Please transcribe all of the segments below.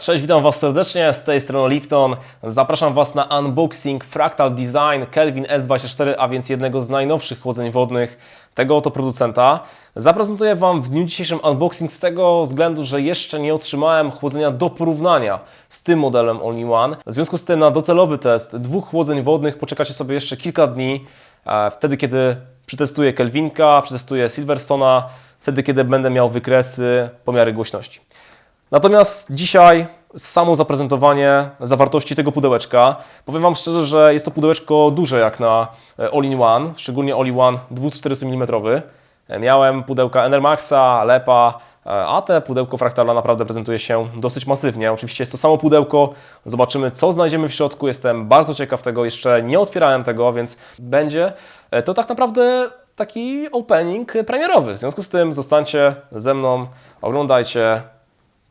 Cześć, witam Was serdecznie, z tej strony Lipton. Zapraszam Was na unboxing Fractal Design Kelvin S24, a więc jednego z najnowszych chłodzeń wodnych tego oto producenta. Zaprezentuję Wam w dniu dzisiejszym unboxing z tego względu, że jeszcze nie otrzymałem chłodzenia do porównania z tym modelem All-in-One. W związku z tym na docelowy test dwóch chłodzeń wodnych poczekacie sobie jeszcze kilka dni, e, wtedy kiedy przetestuję Kelvinka, przetestuję Silverstone'a, wtedy kiedy będę miał wykresy, pomiary głośności. Natomiast dzisiaj samo zaprezentowanie zawartości tego pudełeczka. Powiem Wam szczerze, że jest to pudełeczko duże jak na e, All-in-One, szczególnie All-in-One 240 mm. Miałem pudełka Enermaxa, Lepa, e, a te pudełko Fractala naprawdę prezentuje się dosyć masywnie. Oczywiście jest to samo pudełko, zobaczymy co znajdziemy w środku. Jestem bardzo ciekaw tego, jeszcze nie otwierałem tego, więc będzie e, to tak naprawdę taki opening premierowy. W związku z tym zostańcie ze mną, oglądajcie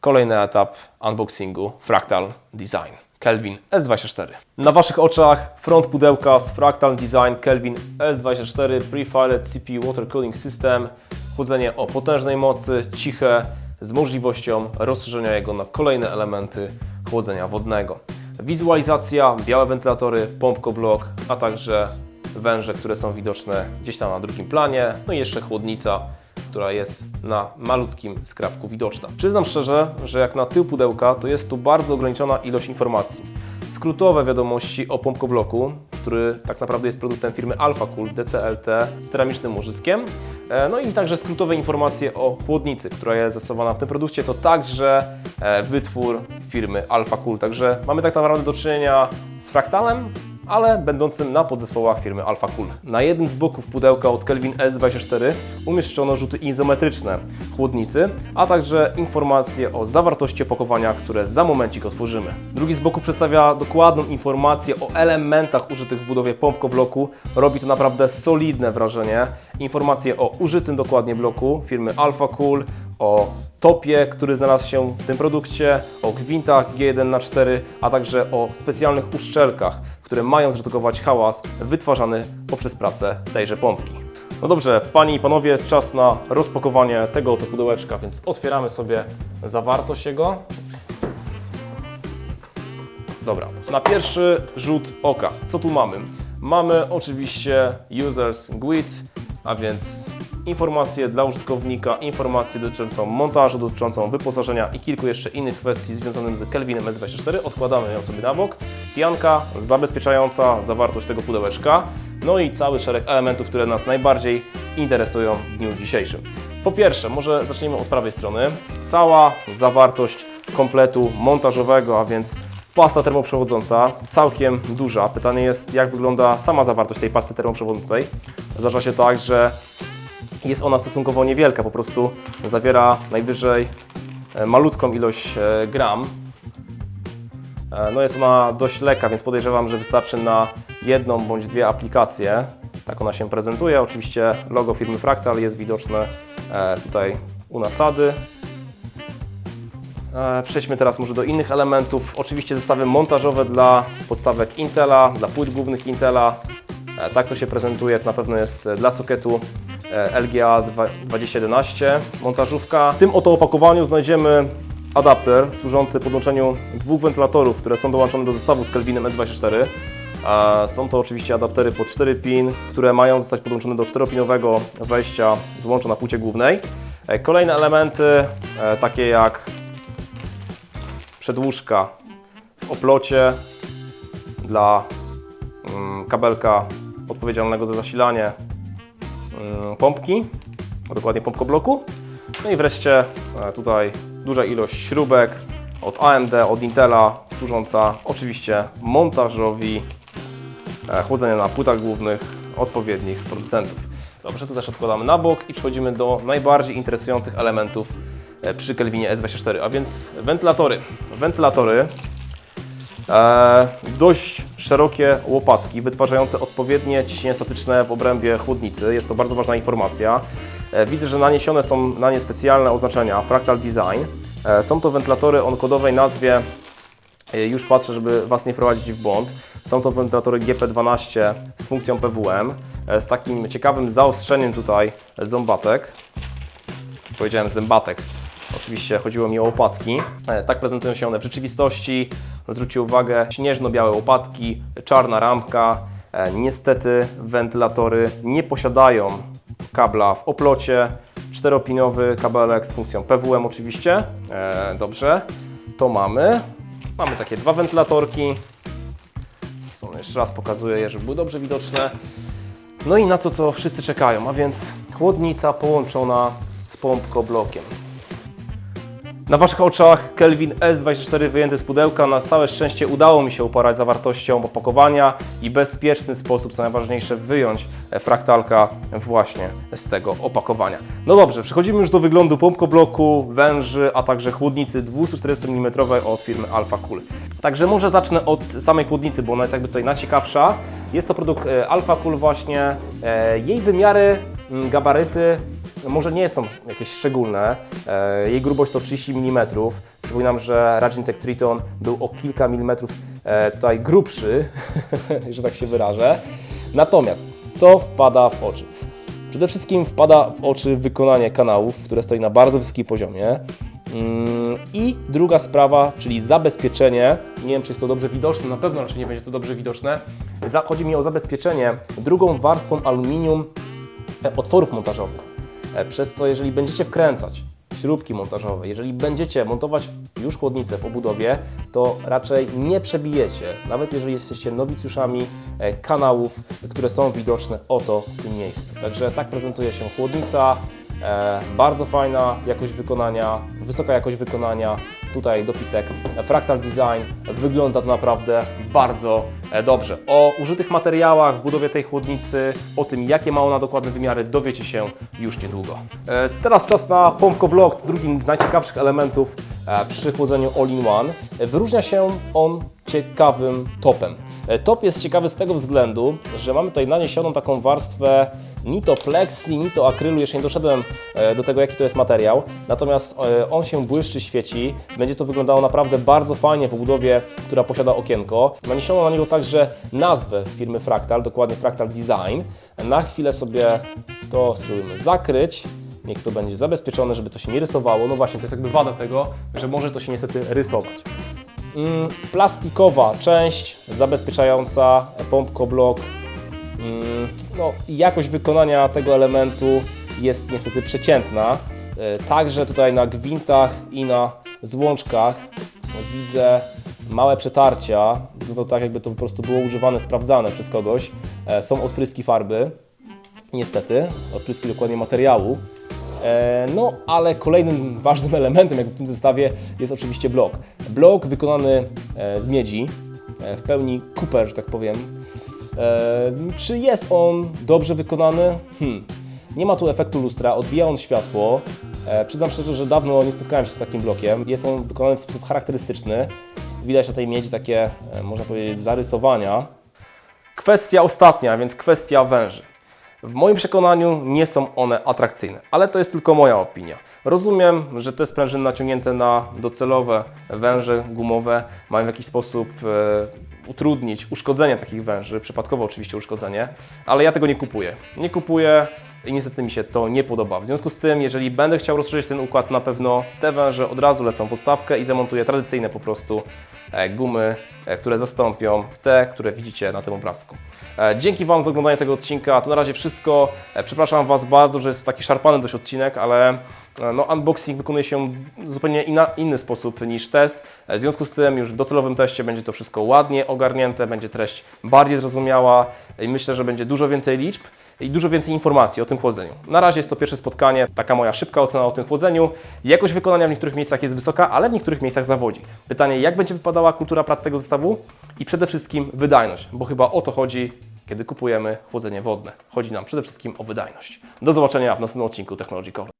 kolejny etap unboxingu Fractal Design Kelvin S24. Na Waszych oczach front pudełka z Fractal Design Kelvin S24 Prefiled CPU Water Cooling System. Chłodzenie o potężnej mocy, ciche, z możliwością rozszerzenia jego na kolejne elementy chłodzenia wodnego. Wizualizacja, białe wentylatory, pompko blok, a także węże, które są widoczne gdzieś tam na drugim planie, no i jeszcze chłodnica, która jest na malutkim skrawku widoczna. Przyznam szczerze, że jak na tył pudełka, to jest tu bardzo ograniczona ilość informacji. Skrótowe wiadomości o pompkobloku, który tak naprawdę jest produktem firmy AlphaCool DCLT z ceramicznym łożyskiem. E, No i także skrótowe informacje o chłodnicy, która jest zastosowana w tym produkcie. To także e, wytwór firmy AlphaCool. Także mamy tak naprawdę do czynienia z fraktalem, ale będącym na podzespołach firmy AlphaCool. Na jednym z boków pudełka od Kelvin S24 umieszczono rzuty izometryczne chłodnicy, a także informacje o zawartości opakowania, które za momencik otworzymy. Drugi z boku przedstawia dokładną informację o elementach użytych w budowie pompko bloku. Robi to naprawdę solidne wrażenie. Informacje o użytym dokładnie bloku firmy AlphaCool, o topie, który znalazł się w tym produkcie, o gwintach G1 na 4 a także o specjalnych uszczelkach, które mają zredukować hałas wytwarzany poprzez pracę tejże pompki. No dobrze, Panie i Panowie, czas na rozpakowanie tego oto pudełeczka, więc otwieramy sobie zawartość jego. Dobra, na pierwszy rzut oka, co tu mamy? Mamy oczywiście Users Guide, a więc informacje dla użytkownika, informacje dotyczącą montażu, dotyczącą wyposażenia i kilku jeszcze innych kwestii związanych z Kelvinem S24. Odkładamy ją sobie na bok. Pianka zabezpieczająca zawartość tego pudełeczka. No i cały szereg elementów, które nas najbardziej interesują w dniu dzisiejszym. Po pierwsze, może zacznijmy od prawej strony. Cała zawartość kompletu montażowego, a więc Pasta termoprzewodząca, całkiem duża. Pytanie jest, jak wygląda sama zawartość tej pasty termoprzewodzącej. Zdarza się tak, że jest ona stosunkowo niewielka, po prostu zawiera najwyżej e, malutką ilość e, gram. E, No jest ona dość lekka, więc podejrzewam, że wystarczy na jedną bądź dwie aplikacje. Tak ona się prezentuje. Oczywiście logo firmy Fractal jest widoczne e, tutaj u nasady. E, Przejdźmy teraz może do innych elementów. Oczywiście zestawy montażowe dla podstawek Intela, dla płyt głównych Intela. Tak to się prezentuje, to na pewno jest dla sokietu LGA 2- 2011 montażówka. W tym oto opakowaniu znajdziemy adapter służący podłączeniu dwóch wentylatorów, które są dołączone do zestawu z Kelvinem S24. E, Są to oczywiście adaptery po 4 pin, które mają zostać podłączone do 4-pinowego wejścia złącza na płycie głównej. E, Kolejne elementy, e, takie jak przedłużka w oplocie dla mm, kabelka odpowiedzialnego za zasilanie mm, pompki, a dokładnie pompkobloku. No i wreszcie e, tutaj duża ilość śrubek od AMD, od Intela, służąca oczywiście montażowi e, chłodzenia na płytach głównych odpowiednich producentów. Dobrze, to też odkładamy na bok i przechodzimy do najbardziej interesujących elementów e, przy Kelvinie S24, a więc wentylatory. Wentylatory E, dość szerokie łopatki wytwarzające odpowiednie ciśnienie statyczne w obrębie chłodnicy. Jest to bardzo ważna informacja. E, widzę, że naniesione są na nie specjalne oznaczenia Fractal Design. E, są to wentylatory o kodowej nazwie, e, już patrzę, żeby Was nie wprowadzić w błąd. Są to wentylatory GP12 z funkcją PWM, z takim ciekawym zaostrzeniem tutaj zębatek. Powiedziałem zębatek. Oczywiście chodziło mi o łopatki. Tak prezentują się one w rzeczywistości. Zwróćcie uwagę, śnieżno-białe łopatki, czarna ramka. Niestety wentylatory nie posiadają kabla w oplocie. Czteropinowy kabelek z funkcją PWM oczywiście. E, Dobrze, to mamy. Mamy takie dwa wentylatorki. Są, jeszcze raz pokazuję żeby były dobrze widoczne. No i na to, co wszyscy czekają, a więc chłodnica połączona z pompkoblokiem. Na Waszych oczach Kelvin S24 wyjęty z pudełka. Na całe szczęście udało mi się uporać zawartością opakowania i bezpieczny sposób, co najważniejsze, wyjąć fraktalka właśnie z tego opakowania. No dobrze, przechodzimy już do wyglądu pompkobloku, węży, a także chłodnicy 240 mm od firmy Alpha Cool. Także może zacznę od samej chłodnicy, bo ona jest jakby tutaj najciekawsza. Jest to produkt e, Alpha Cool właśnie. E, Jej wymiary, mm, gabaryty może nie są jakieś szczególne. E, Jej grubość to 30 mm. Przypominam, że Ragintech Triton był o kilka milimetrów e, tutaj grubszy, że tak się wyrażę. Natomiast co wpada w oczy? Przede wszystkim wpada w oczy wykonanie kanałów, które stoi na bardzo wysokim poziomie. Mm, I druga sprawa, czyli zabezpieczenie. Nie wiem, czy jest to dobrze widoczne, na pewno raczej nie będzie to dobrze widoczne. Chodzi mi o zabezpieczenie drugą warstwą aluminium e, otworów montażowych. E, Przez co, jeżeli będziecie wkręcać śrubki montażowe, jeżeli będziecie montować już chłodnicę w obudowie, to raczej nie przebijecie, nawet jeżeli jesteście nowicjuszami, e, kanałów, które są widoczne oto w tym miejscu. Także tak prezentuje się chłodnica. E, bardzo fajna jakość wykonania, wysoka jakość wykonania. Tutaj dopisek Fractal Design. Wygląda to naprawdę bardzo e, dobrze. O użytych materiałach w budowie tej chłodnicy, o tym jakie ma ona dokładne wymiary dowiecie się już niedługo. E, teraz czas na Pompko Block, to drugi z najciekawszych elementów e, przy chłodzeniu All-in-One. Wyróżnia się on ciekawym topem. E, Top jest ciekawy z tego względu, że mamy tutaj naniesioną taką warstwę ni to flexi, ni to akrylu, jeszcze nie doszedłem e, do tego, jaki to jest materiał. Natomiast e, on się błyszczy, świeci. Będzie to wyglądało naprawdę bardzo fajnie w obudowie, która posiada okienko. Naniesiono na niego także nazwę firmy Fractal, dokładnie Fractal Design. Na chwilę sobie to spróbujemy zakryć. Niech to będzie zabezpieczone, żeby to się nie rysowało. No właśnie, to jest jakby wada tego, że może to się niestety rysować. Mm, plastikowa część zabezpieczająca pompko blok. Mm, no, jakość wykonania tego elementu jest niestety przeciętna. E, Także tutaj na gwintach i na złączkach widzę małe przetarcia. No to tak jakby to po prostu było używane, sprawdzane przez kogoś. E, Są odpryski farby, niestety, odpryski dokładnie materiału. E, No, ale kolejnym ważnym elementem jakby w tym zestawie jest oczywiście blok. Blok wykonany e, z miedzi, e, w pełni Cooper, że tak powiem. Czy jest on dobrze wykonany? Hmm. Nie ma tu efektu lustra, odbija on światło. Przyznam szczerze, że dawno nie spotkałem się z takim blokiem. Jest on wykonany w sposób charakterystyczny. Widać na tej miedzi takie, można powiedzieć, zarysowania. Kwestia ostatnia, więc kwestia węży. W moim przekonaniu nie są one atrakcyjne, ale to jest tylko moja opinia. Rozumiem, że te sprężyny naciągnięte na docelowe węże gumowe mają w jakiś sposób e, utrudnić uszkodzenie takich węży, przypadkowo oczywiście uszkodzenie, ale ja tego nie kupuję. Nie kupuję i niestety mi się to nie podoba. W związku z tym, jeżeli będę chciał rozszerzyć ten układ, na pewno te węże od razu lecą podstawkę i zamontuję tradycyjne po prostu e, gumy, e, które zastąpią te, które widzicie na tym obrazku. E, Dzięki Wam za oglądanie tego odcinka. To na razie wszystko. Przepraszam Was bardzo, że jest taki szarpany dość odcinek, ale no, unboxing wykonuje się w zupełnie inna, inny sposób niż test. W związku z tym już w docelowym teście będzie to wszystko ładnie ogarnięte, będzie treść bardziej zrozumiała i myślę, że będzie dużo więcej liczb i dużo więcej informacji o tym chłodzeniu. Na razie jest to pierwsze spotkanie, taka moja szybka ocena o tym chłodzeniu. Jakość wykonania w niektórych miejscach jest wysoka, ale w niektórych miejscach zawodzi. Pytanie, jak będzie wypadała kultura pracy tego zestawu i przede wszystkim wydajność, bo chyba o to chodzi, kiedy kupujemy chłodzenie wodne. Chodzi nam przede wszystkim o wydajność. Do zobaczenia w następnym odcinku Technology Cover.